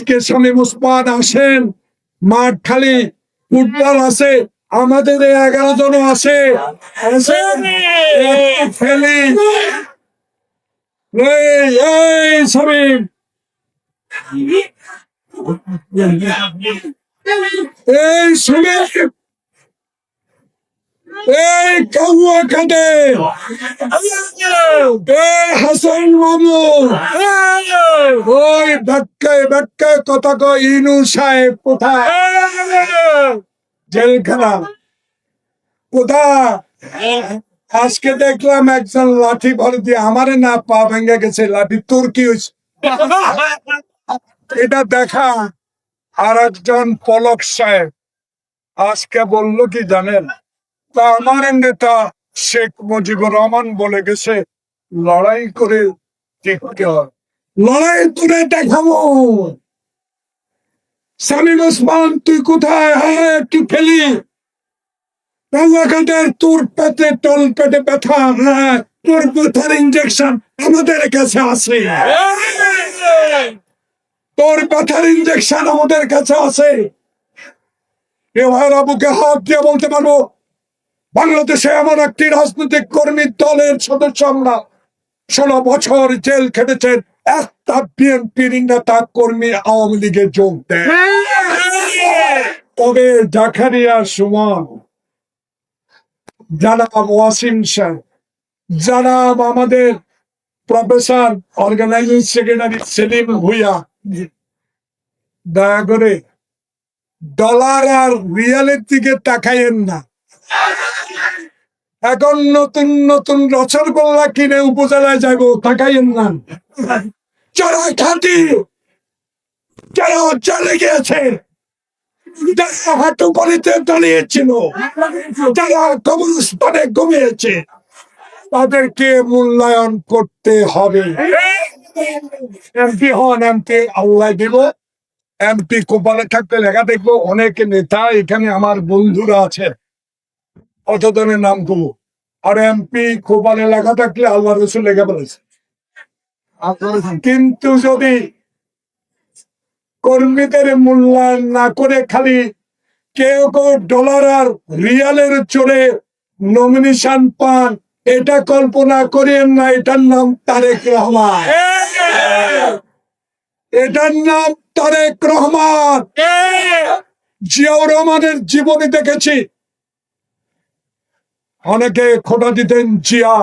আজকে স্বামী মুসমান আসেন। মাঠ খালি ফুটবল আছে, আমাদের এগারো জন আছে। এই হাসান মামু কথা ইনু সাহেব, কোথায়? জেলখানা। কোথায়? আজকে দেখলাম একজন লাঠি ভর দিয়ে আমারে না পা ভেঙে গেছে, লাঠি তোর কি এটা দেখা আর একজন পলক সাহেব। আজকে বলল কি জানেন? তা আমার নেতা শেখ মুজিবুর রহমান বলে গেছে, লড়াই করে টিকতে হয় লড়াই করে দেখাবো। সামিম ওসমান, তুই কোথায়? হ্যাঁ একটু ফেলি। বাংলাঘাটের তোর পেটে টল পেটে ব্যথা হ্যাঁ তোর ব্যথার ইঞ্জেকশন আমাদের কাছে আছে। তোর ব্যথার ইঞ্জেকশন আমাদের কাছে আছে। এবার আবুকে হাত দিয়ে বলতে পারব, বাংলাদেশে এমন একটি রাজনৈতিক কর্মী দলের সদস্য আমরা ষোলো বছর জেল খেটেছেন। একটা বিএনপির নেতা কর্মী আওয়ামী লীগে যোগ তবে জাকারিয়া সুমন জানাব ওয়াসিম জানাব আমাদের professor organizing secretary Selim Bhuiyan, দয়া করে ডলার আর রিয়ালের দিকে তাকাইয়েন না। এখন নতুন নতুন রসগোল্লা কিনে উপজেলায় যাইব, তাকাইয়েন না। যারা খাটি যারা চলে গিয়েছে যারা হাঁটু পানিতে দাঁড়িয়েছিল, যারা কবরস্থানে ঘুমিয়েছে, তাদেরকে মূল্যায়ন করতে হবে। এমপি হন, এমপি আল্লাহ দিব। এমপি কোপালে থাকতে লেখা দেখব, অনেক নেতা এখানে আমার বন্ধুরা আছে অতজনের নামগুলো আর এমপি কোপালে লেখা থাকলে আল্লাহ রসুল লেখা বলেছে। কিন্তু যদি কর্মীদের মূল্যায়ন না করে খালি কেউ কেউ ডলার আর রিয়ালের চড়ে নমিনেশন পান, এটা কল্পনা করেন না, এটার নাম তারেক রহমান। এটার নাম তারেক রহমান। জিয়াউর রহমানের জীবনী দেখেছি। অনেকে খোটা দিতেন জিয়া